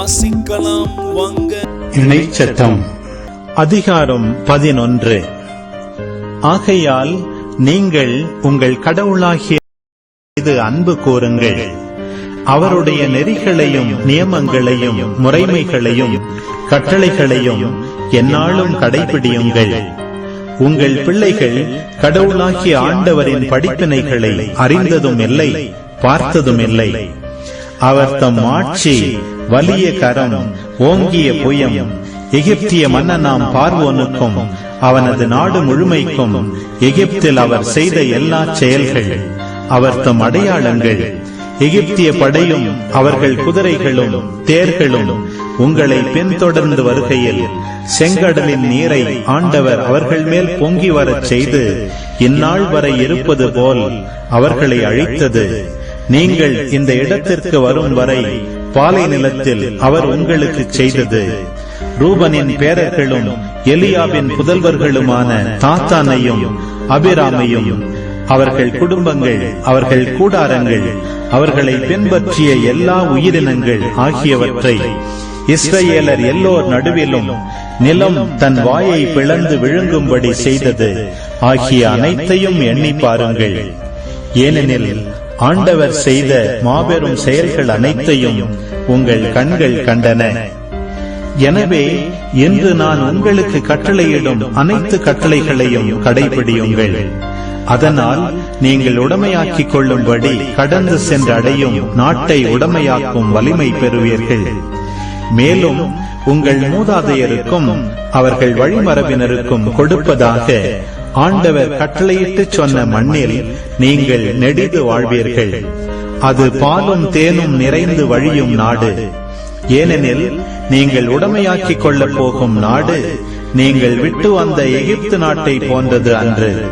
வாசிக்கலாம் வாங்க. இணைச்சட்டம் அதிகாரம் பதினொன்று. ஆகையால் நீங்கள் உங்கள் கடவுளாகிய மீது அன்பு கூறுங்கள் அவருடைய நெறிகளையும் நியமங்களையும் முறைமைகளையும் கட்டளைகளையும் எந்நாளும் கடைபிடியுங்கள். உங்கள் பிள்ளைகள் கடவுளாகிய ஆண்டவரின் படிப்பினைகளை அறிந்ததும் இல்லை பார்த்ததும் இல்லை அவர் தம் ஆட்சி வலிய கரம் ஓங்கிய புயம். எகிப்திய மன்னனாம் பார்வோனுக்கும் அவனது நாடு முழுமைக்கும் எகிப்தில் அவர் செய்த எல்லா செயல்கள் அவர் தம் அடையாளங்கள். எகிப்திய படையும் அவர்கள் குதிரைகளும் தேர்களும் உங்களை பின்தொடர்ந்து வருகையில் செங்கடலின் நீரை ஆண்டவர் அவர்கள் மேல் பொங்கி வரச் செய்து இந்நாள் வரை இருப்பது போல் அவர்களை அழித்தது. நீங்கள் இந்த இடத்திற்கு வரும் வரை பாலை நிலத்தில் அவர் உங்களுக்கு செய்தது. ரூபனின் பேரர்களும் எலியாவின் புதல்வர்களுமான தாத்தானையும் அபிராமையும் அவர்கள் குடும்பங்கள் அவர்கள் கூடாரங்கள் அவர்களை பின்பற்றிய எல்லா உயிரினங்கள் ஆகியவற்றை இஸ்ரேலர் எல்லோர் நடுவிலும் நிலம் தன் வாயை பிளந்து விழுங்கும்படி செய்தது. ஆகிய அனைத்தையும் எண்ணி பாருங்கள். ஏனெனில் ஆண்டவர் செய்த மாபெரும் செயல்கள் அனைத்தையும் உங்கள் கண்கள் கண்டன. எனவே இன்று நான் உங்களுக்கு கட்டளையிடும் அனைத்து கட்டளைகளையும் கடைபிடியுங்கள். அதனால் நீங்கள் உடமையாக்கிக் கொள்ளும்படி கடந்து சென்று அடையும் நாட்டை உடமையாக்கும் வலிமை பெறுவீர்கள். மேலும் உங்கள் மூதாதையருக்கும் அவர்கள் வழிமரபினருக்கும் கொடுப்பதாக ஆண்டவர் கட்டளையிட்டு சொன்ன மண்ணில் நீங்கள் நெடிது வாழ்வீர்கள். அது பாலும் தேனும் நிறைந்து வழியும் நாடு. ஏனெனில் நீங்கள் உடமையாக்கிக் கொள்ளப் போகும் நாடு நீங்கள் விட்டு வந்த எகிப்து நாட்டை போன்றது அன்று.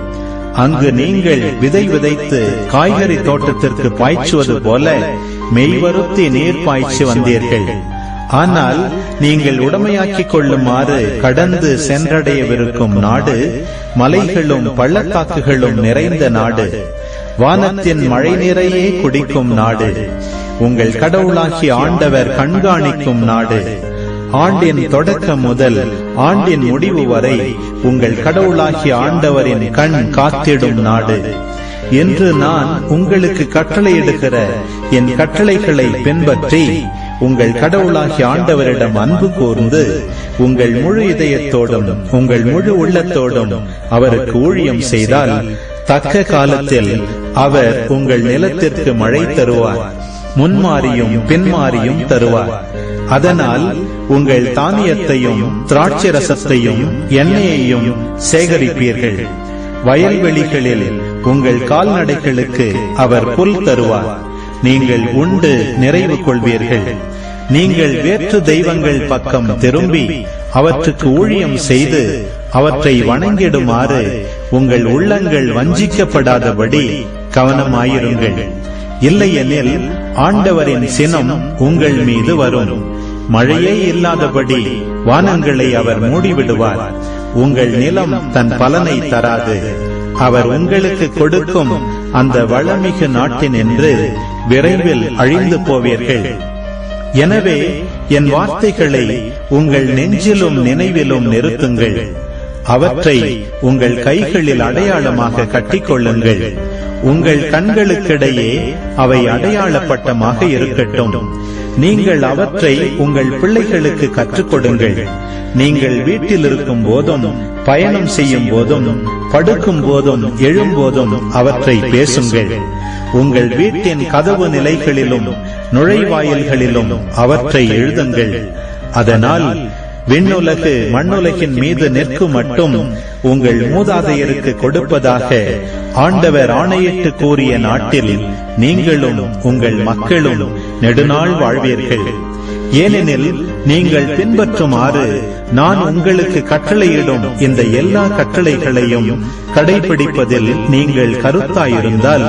அங்கு நீங்கள் விதை விதைத்து காய்கறி தோட்டத்திற்கு பாய்ச்சுவது போல மெய்வருத்தி நீர் பாய்ச்சி வந்தீர்கள். ஆனால் நீங்கள் உடமையாக்கிக் கொள்ளுமாறு கடந்து சென்றடையவிருக்கும் நாடு மலைகளும் பள்ளத்தாக்குகளும் நிறைந்த நாடு வானத்தின் மழை நிறையே குடிக்கும் நாடு உங்கள் கடவுளாகி ஆண்டவர் கண்காணிக்கும் நாடு. ஆண்டின் தொடக்கம் முதல் ஆண்டின் முடிவு வரை உங்கள் கடவுளாகி ஆண்டவரின் கண் காத்திடும் நாடு. என்று நான் உங்களுக்கு கட்டளையிடுகிற என் கட்டளைகளை பின்பற்றி உங்கள் கடவுளாகிய ஆண்டவரிடம் அன்பு கூர்ந்து உங்கள் முழு இதயத்தோடும் உங்கள் முழு உள்ளத்தோடும் அவருக்கு ஊழியம் செய்தால் தக்க காலத்தில் அவர் உங்கள் நிலத்திற்கு மழை தருவார். முன்மாறியும் பின்மாறியும் தருவார். அதனால் உங்கள் தானியத்தையும் திராட்சை ரசத்தையும் எண்ணெயையும் சேகரிப்பீர்கள். வயல்வெளிகளில் உங்கள் கால்நடைகளுக்கு அவர் புல் தருவார். நீங்கள் உண்டு நிறைவு கொள்வீர்கள். நீங்கள் வேற்று தெய்வங்கள் பக்கம் திரும்பி அவற்றுக்கு ஊழியம் செய்து அவற்றை வணங்கிடுமாறு உங்கள் உள்ளங்கள் வஞ்சிக்கப்படாதபடி கவனமாயிருங்கள். இல்லையெனில் ஆண்டவரின் சினம் உங்கள் மீது வரும். மழையே இல்லாதபடி வானங்களை அவர் மூடிவிடுவார். உங்கள் நிலம் தன் பலனை தராது. அவர் உங்களுக்கு கொடுக்கும் அந்த வளமிகு நாட்டின் என்று விரைவில் அழிந்து போவீர்கள். எனவே என் வார்த்தைகளை உங்கள் நெஞ்சிலும் நினைவிலும் நிறுத்துங்கள். அவற்றை உங்கள் கைகளில் அடையாளமாக கட்டிக்கொள்ளுங்கள். உங்கள் கண்களுக்கிடையே அவை அடையாள பட்டமாக இருக்கட்டும். நீங்கள் அவற்றை உங்கள் பிள்ளைகளுக்கு கற்றுக் கொடுங்கள். நீங்கள் வீட்டில் இருக்கும் போதும் பயணம் செய்யும் போதும் படுக்கும் போதும் எழும்போதும் அவற்றை பேசுங்கள். உங்கள் வீட்டின் கதவு நிலைகளிலும் நுழைவாயில்களிலும் அவற்றை எழுதுங்கள். அதனால் விண்ணுலகு மண்ணுலகின் மீது நிற்கும் மட்டும் உங்கள் மூதாதையருக்கு கொடுப்பதாக ஆண்டவர் ஆணையிட்டு கூறிய நாட்டில் நீங்களும் உங்கள் மக்களும் நெடுநாள் வாழ்வீர்கள். ஏனெனில் நீங்கள் பின்பற்றுமாறு நான் உங்களுக்கு கட்டளையிடும் இந்த எல்லா கட்டளைகளையும் கடைபிடிப்பதில் நீங்கள் கருத்தாயிருந்தால்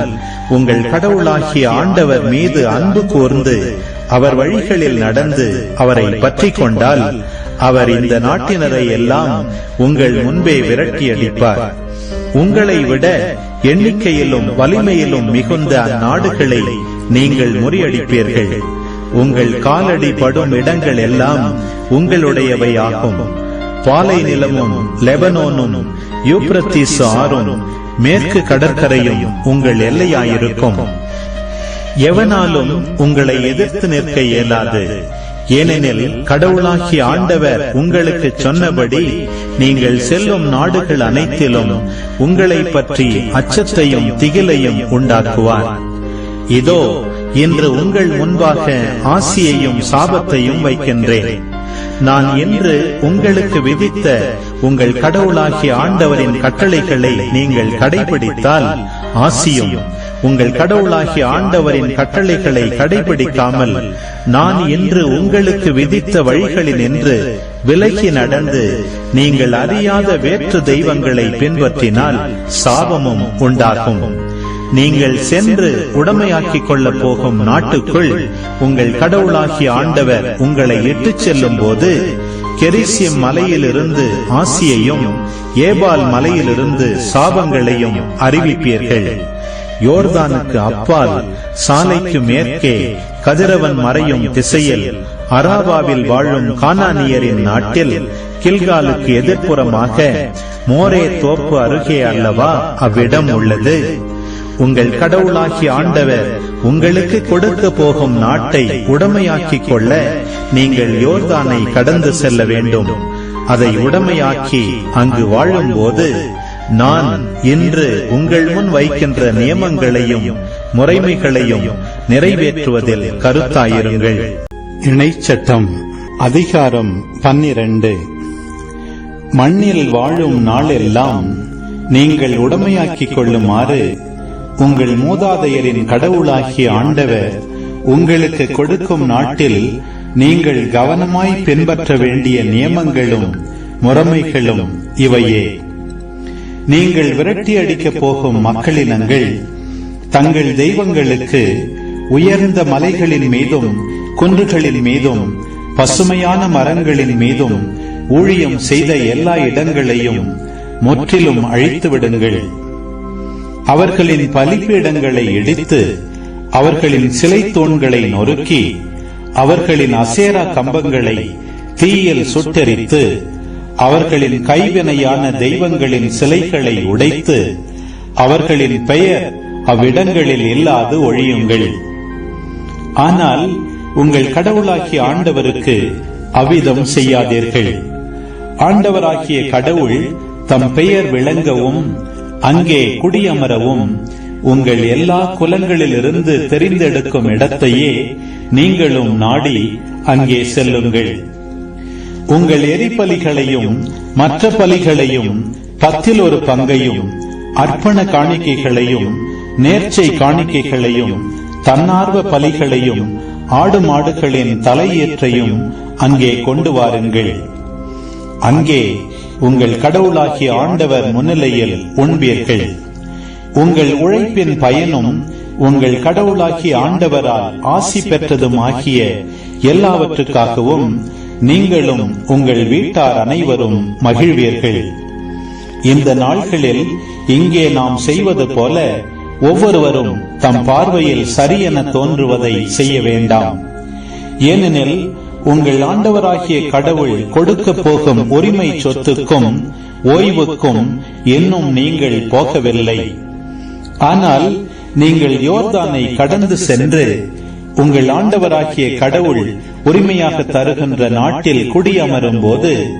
உங்கள் கடவுளாகிய ஆண்டவர் மீது அன்பு கூர்ந்து அவர் வழிகளில் நடந்து அவரை பற்றிக் கொண்டால் அவர் இந்த நாட்டினரை எல்லாம் உங்கள் முன்பே விரட்டி அடிப்பார் உங்களை விட எண்ணிக்கையிலும் வலிமையிலும் மிகுந்த அந்நாடுகளை நீங்கள் முறியடிப்பீர்கள். உங்கள் காலடி படும் இடங்கள் எல்லாம் உங்களுடையவையாகும். பாலை நிலமும் லெபனோனும் யூப்ரத்தீஸ் ஆறும் மேற்கு கடற்கரையும் உங்கள் எல்லையாயிருக்கும். எவனாலும் உங்களை எதிர்த்து நிற்க இயலாது. ஏனெனில் கடவுளாகி ஆண்டவர் உங்களுக்கு சொன்னபடி நீங்கள் செல்லும் நாடுகள் அனைத்திலும் உங்களை பற்றி அச்சத்தையும் திகிலையும் உண்டாக்குவார். இதோ இன்று உங்கள் முன்பாக ஆசியையும் சாபத்தையும் வைக்கின்றேன். நான் என்று உங்களுக்கு விதித்த உங்கள் கடவுளாகிய ஆண்டவரின் கட்டளைகளை நீங்கள் கடைபிடித்தால் ஆசியும். உங்கள் கடவுளாகிய ஆண்டவரின் கட்டளைகளை கடைபிடிக்காமல் நான் இன்று உங்களுக்கு விதித்த வழிகளில் நின்று விலகி நடந்து நீங்கள் அறியாத வேற்று தெய்வங்களை பின்பற்றினால் சாபமும் உண்டாகும். நீங்கள் சென்று உடமையாக்கிக் கொள்ளப் போகும் நாட்டுக்குள் உங்கள் கடவுளாகிய ஆண்டவர் உங்களை இட்டுச் செல்லும் போது கெரிசியம் மலையிலிருந்து ஆசியையும் ஏபால் மலையிலிருந்து சாபங்களையும் அறிவிப்பீர்கள். யோர்தானுக்கு அப்பால் சாலைக்கு மேற்கே கதிரவன் மறையும் திசையில் அராபாவில் வாழும் கானானியரின் நாட்டில் கில்காலுக்கு எதிர்ப்புறமாக மோரே தோப்பு அருகே அல்லவா அவ்விடம் உள்ளது. உங்கள் கடவுளாகி ஆண்டவர் உங்களுக்கு கொடுக்க போகும் நாட்டை உடமையாக்கிக் கொள்ள நீங்கள் யோர்தானை கடந்து செல்ல வேண்டும். அதை உடமையாக்கி அங்கு வாழும்போது நான் இன்று உங்கள் முன் வைக்கின்ற நியமங்களையும் முறைமைகளையும் நிறைவேற்றுவதில் கருத்தாயிருங்கள். இணைச்சட்டம் அதிகாரம் பன்னிரண்டு. மண்ணில் வாழும் நாளெல்லாம் நீங்கள் உடமையாக்கிக் கொள்ளுமாறு உங்கள் மூதாதையரின் கடவுளாகிய ஆண்டவர் உங்களுக்கு கொடுக்கும் நாட்டில் நீங்கள் கவனமாய் பின்பற்ற வேண்டிய நியமங்களும் முறைமைகளும் இவையே. நீங்கள் விரட்டி அடிக்கப் போகும் மக்களினங்கள் தங்கள் தெய்வங்களுக்கு உயர்ந்த மலைகளின் மீதும் குன்றுகளின் மீதும் பசுமையான மரங்களின் மீதும் ஊழியம் செய்த எல்லா இடங்களையும் முற்றிலும் அழித்து விடுங்கள் அவர்களின் பலிப்பீடங்களை இடித்து அவர்களின் சிலை தூண்களை நொறுக்கி அவர்களின் அசேரா கம்பங்களை தீயில் சுட்டெரித்து அவர்களின் கைவினையான தெய்வங்களின் சிலைகளை உடைத்து அவர்களின் பெயர் அவ்விடங்களில் இல்லாது ஒழியுங்கள். ஆனால் உங்கள் கடவுளாகிய ஆண்டவருக்கு அவ்விதம் செய்யாதீர்கள். ஆண்டவராகிய கடவுள் தம் பெயர் விளங்கவும் அங்கே குடியமரவும் உங்கள் எல்லா குலங்களிலிருந்து தெரிந்தெடுக்கும் இடத்தையே நீங்களும் நாடி அங்கே செல்லுங்கள். உங்கள் எரிபலிகளையும் மற்ற பலிகளையும் பத்தில் ஒரு பங்கையும் அர்ப்பண காணிக்கைகளையும் நேர்ச்சை காணிக்கைகளையும் தன்னார்வ பலிகளையும் ஆடு மாடுகளின் தலையேற்றையும் அங்கே கொண்டு வாருங்கள். அங்கே உங்கள் கடவுளாகிய ஆண்டவர் முன்னிலையில் உண்பீர்கள். உங்கள் உழைப்பின் பயனும் உங்கள் கடவுளாகிய ஆண்டவரால் ஆசி பெற்றதும் ஆகிய எல்லாவற்றுக்காகவும் நீங்களும் உங்கள் வீட்டார் அனைவரும் மகிழ்வீர்கள். இந்த நாள்களில் இங்கே நாம் செய்வது போல ஒவ்வொருவரும் தம் பார்வையில் சரியென தோன்றுவதை செய்ய வேண்டாம். ஏனெனில் உங்கள் ஆண்டவராகிய கடவுள் கொடுக்க போகும் உரிமை சொத்துக்கும் ஓய்வுக்கும் இன்னும் நீங்கள் போகவில்லை. ஆனால் நீங்கள் யோர்தானை கடந்து சென்று உங்கள் ஆண்டவராகிய கடவுள் உரிமையாக தருகின்ற நாட்டில் குடியமரும் போது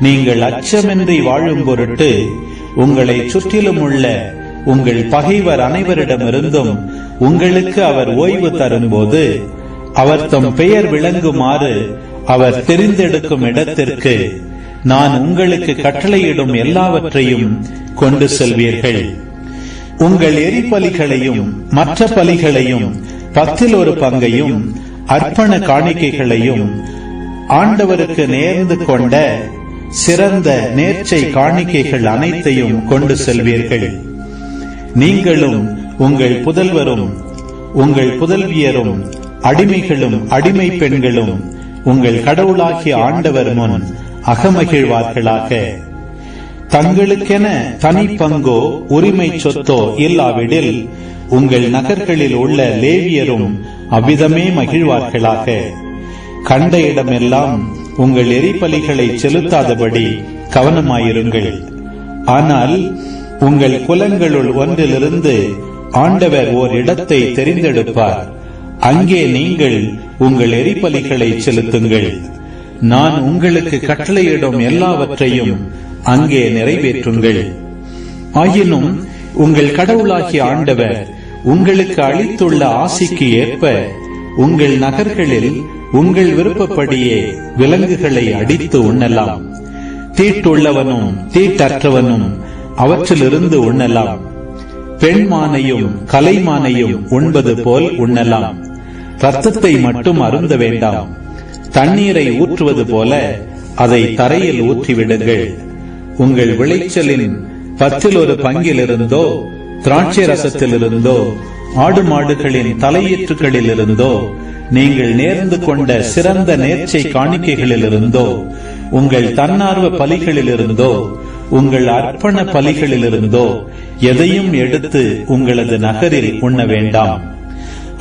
நீங்கள் அச்சமின்றி வாழும் பொருட்டு உங்களை சுற்றிலும் உள்ள உங்கள் பகைவர் அனைவரிடமிருந்தும் உங்களுக்கு அவர் ஓய்வு தரும்போது அவர் தம் பெயர் விளங்குமாறு அவர் தெரிந்தெடுக்கும் இடத்திற்கு நான் உங்களுக்கு கட்டளையிடும் எல்லாவற்றையும் கொண்டு செல்வீர்கள். உங்கள் எரிபலிகளையும் மற்ற பலிகளையும் பத்தில் ஒரு பங்கையும் அர்ப்பண காணிக்கைகளையும் ஆண்டவருக்கு நேர்ந்து கொண்ட சிறந்த நேர்ச்சை காணிக்கைகள் அனைத்தையும் கொண்டு செல்வீர்கள். நீங்களும் உங்கள் புதல்வரும் உங்கள் புதல்வியரும் அடிமைகளும் அடிமை பெண்களும் உங்கள் கடவுளாகிய ஆண்டவர் முன் அகமகிழ்வார்களாக. தங்களுக்கென தனி பங்கோ உரிமை சொத்தோ இல்லாவிடில் உங்கள் நகர்களில் உள்ள லேவியரும் அவ்விதமே மகிழ்வார்களாக. கண்ட இடமெல்லாம் உங்கள் எரிபலிகளை செலுத்தாதபடி கவனமாயிருங்கள். ஆனால் உங்கள் குலங்களுள் ஒன்றிலிருந்து ஆண்டவர் ஓர் இடத்தை தெரிந்தெடுப்பார். அங்கே நீங்கள் உங்கள் எரிபலிகளை செலுத்துங்கள். நான் உங்களுக்கு கட்டளையிடும் எல்லாவற்றையும் அங்கே நிறைவேற்றுங்கள். ஆயினும் உங்கள் கடவுளாகிய ஆண்டவர் உங்களுக்கு அளித்துள்ள ஆசிக்கு ஏற்ப உங்கள் நகர்களில் உங்கள் விருப்பப்படியே விலங்குகளை அடித்து உண்ணலாம். தீட்டுள்ளவனும் தீட்டற்றவனும் அவற்றிலிருந்து உண்ணலாம். பெண்மானையும் கலைமானையும் உண்பது போல் உண்ணலாம். ரத்தத்தை மட்டும் அருந்த வேண்டாம். தண்ணீரை ஊற்றுவது போல அதை தரையில் ஊற்றிவிடுங்கள். உங்கள் விளைச்சலின் பத்தில் ஒரு பங்கிலிருந்தோ திராட்சை ரசத்திலிருந்தோ ஆடு மாடுகளின் தலையீற்றுகளிலிருந்தோ நீங்கள் நேர்ந்து கொண்ட சிறந்த நேர்ச்சை காணிக்கைகளிலிருந்தோ உங்கள் தன்னார்வ பலிகளிலிருந்தோ உங்கள் அர்ப்பண பலிகளிலிருந்தோ எதையும் எடுத்து உங்களது நகரில் உண்ண வேண்டாம்.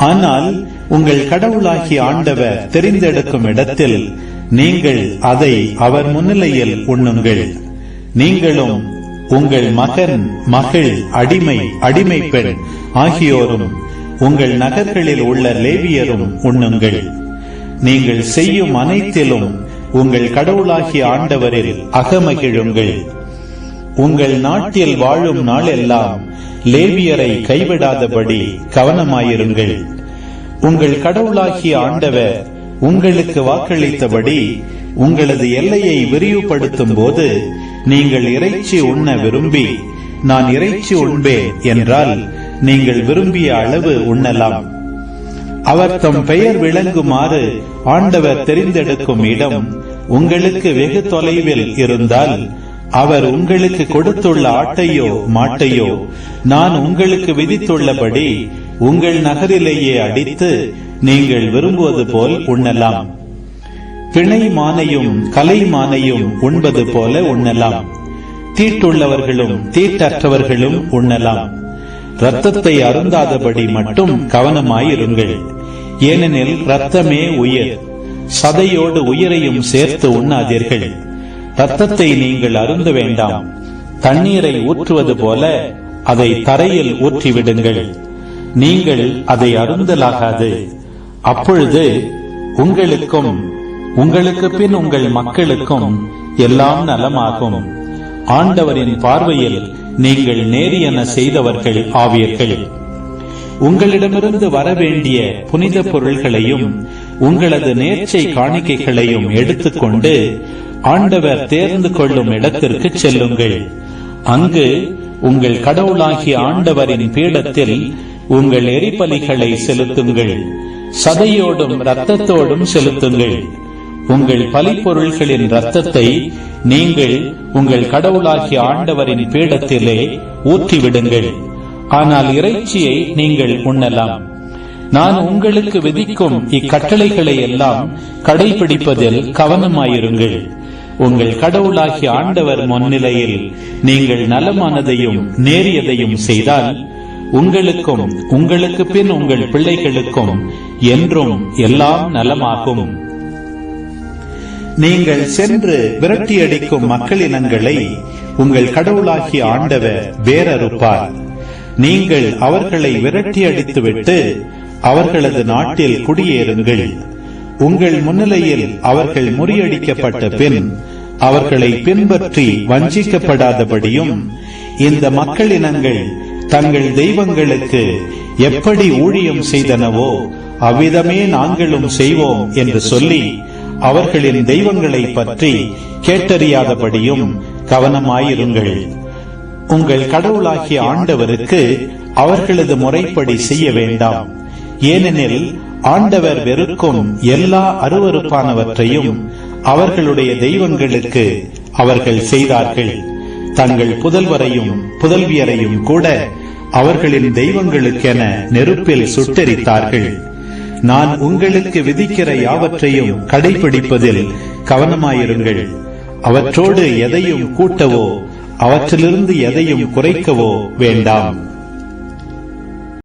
ஆனால் உங்கள் கடவுளாகி ஆண்டவர் தெரிந்தெடுக்கும் இடத்தில் நீங்கள் அதை அவர் முன்னிலையில் உண்ணுங்கள். நீங்களும் உங்கள் மகன் மகள் அடிமை அடிமை பெண் ஆகியோரும் உங்கள் நகர்களில் உள்ள லேவியரும் உண்ணுங்கள். நீங்கள் செய்யும் அனைத்திலும் உங்கள் கடவுளாகிய ஆண்டவரில் அகமகிழுங்கள். உங்கள் நாட்டில் வாழும் நாளெல்லாம் லேவியரை கைவிடாதபடி கவனமாயிருங்கள். உங்கள் கடவுளாகிய ஆண்டவர் உங்களுக்கு வாக்களித்தபடி உங்களது எல்லையை விரிவுபடுத்தும் போது நீங்கள் இறைச்சி உண்ண விரும்பி நான் இறைச்சி உண்பேன் என்றால் நீங்கள் விரும்பிய அளவு உண்ணலாம். அவர் தம் பெயர் விளங்குமாறு ஆண்டவர் தெரிந்தெடுக்கும் இடம் உங்களுக்கு வெகு தொலைவில் இருந்தால் அவர் உங்களுக்கு கொடுத்துள்ள ஆட்டையோ மாட்டையோ நான் உங்களுக்கு விதித்துள்ளபடி உங்கள் நகரிலேயே அடித்து நீங்கள் விரும்புவது போல் உண்ணலாம். பிணை மானையும் கலை மானையும் உண்பது போல உண்ணலாம். தீட்டுள்ளவர்களும் தீட்டற்றவர்களும் உண்ணலாம். இரத்தத்தை அருந்தாதபடி மட்டும் கவனமாயிருங்கள். ஏனெனில் இரத்தமே உயிர். சதையோடு உயிரையும் சேர்த்து உண்ணாதீர்கள். இரத்தத்தை நீங்கள் அருந்த வேண்டாம். தண்ணீரை ஊற்றுவது போல அதை தரையில் ஊற்றிவிடுங்கள். நீங்கள் அதை அருந்தலாகாது. அப்பொழுது உங்களுக்கும் உங்களுக்கு பின் உங்கள் மக்களுக்கும் எல்லாம் நலமாகும். ஆண்டவரின் பார்வையில் நீங்கள் நேரியன செய்தவர்கள் ஆவீர்கள். உங்களிடமிருந்து வரவேண்டிய புனித பொருள்களையும் உங்களது நேர்ச்சை காணிக்கைகளையும் எடுத்துக்கொண்டு ஆண்டவர் தேர்ந்து கொள்ளும் இடத்திற்கு செல்லுங்கள். அங்கு உங்கள் கடவுளாகிய ஆண்டவரின் பீடத்தில் உங்கள் எரிபலிகளை செலுத்துங்கள். சதையோடும் ரத்தத்தோடும் செலுத்துங்கள். உங்கள் பலிப்பொருள்களின் ரத்தத்தை நீங்கள் உங்கள் கடவுளாகிய ஆண்டவரின் பீடத்திலே ஊற்றிவிடுங்கள். ஆனால் இறைச்சியை நீங்கள் உண்ணலாம். நான் உங்களுக்கு விதிக்கும் இக்கட்டளைகளை எல்லாம் கடைபிடிப்பதில் கவனமாயிருங்கள். உங்கள் கடவுளாகிய ஆண்டவர் முன்னிலையில் நீங்கள் நலமானதையும் நேரியதையும் செய்தால் உங்களுக்கும் உங்களுக்கு பின் உங்கள் பிள்ளைகளுக்கும் என்றும் எல்லாம் நலமாகும். நீங்கள் சென்று விரட்டியடிக்கும் மக்களினங்களை உங்கள் கடவுளாகிய ஆண்டவர் வேறறுப்பார். நீங்கள் அவர்களை விரட்டி அடித்துவிட்டு அவர்களது நாட்டில் குடியேறுங்கள். உங்கள் முன்னிலையில் அவர்கள் முறியடிக்கப்பட்ட பின் அவர்களை பின்பற்றி வஞ்சிக்கப்படாதபடியும் இந்த மக்களினங்கள் தங்கள் தெய்வங்களுக்கு எப்படி ஊழியம் செய்தனவோ அவ்விதமே நாங்களும் செய்வோம் என்று சொல்லி அவர்களின் தெய்வங்களை பற்றி கேட்டறியாதபடியும் கவனமாயிருங்கள். உங்கள் கடவுளாகிய ஆண்டவருக்கு அவர்களது முறைப்படி செய்ய வேண்டாம். ஏனெனில் ஆண்டவர் வெறுக்கும் எல்லா அருவருப்பானவற்றையும் அவர்களுடைய தெய்வங்களுக்கு அவர்கள் செய்தார்கள். தங்கள் புதல்வரையும் புதல்வியரையும் கூட அவர்களின் தெய்வங்களுக்கென நெருப்பில் சுட்டெரித்தார்கள். நான் உங்களுக்கு விதிக்கிற யாவற்றையும் கடைபிடிப்பதில் கவனமாயிருங்கள். அவற்றோடு எதையும் கூட்டவோ அவற்றிலிருந்து எதையும் குறைக்கவோ வேண்டாம்.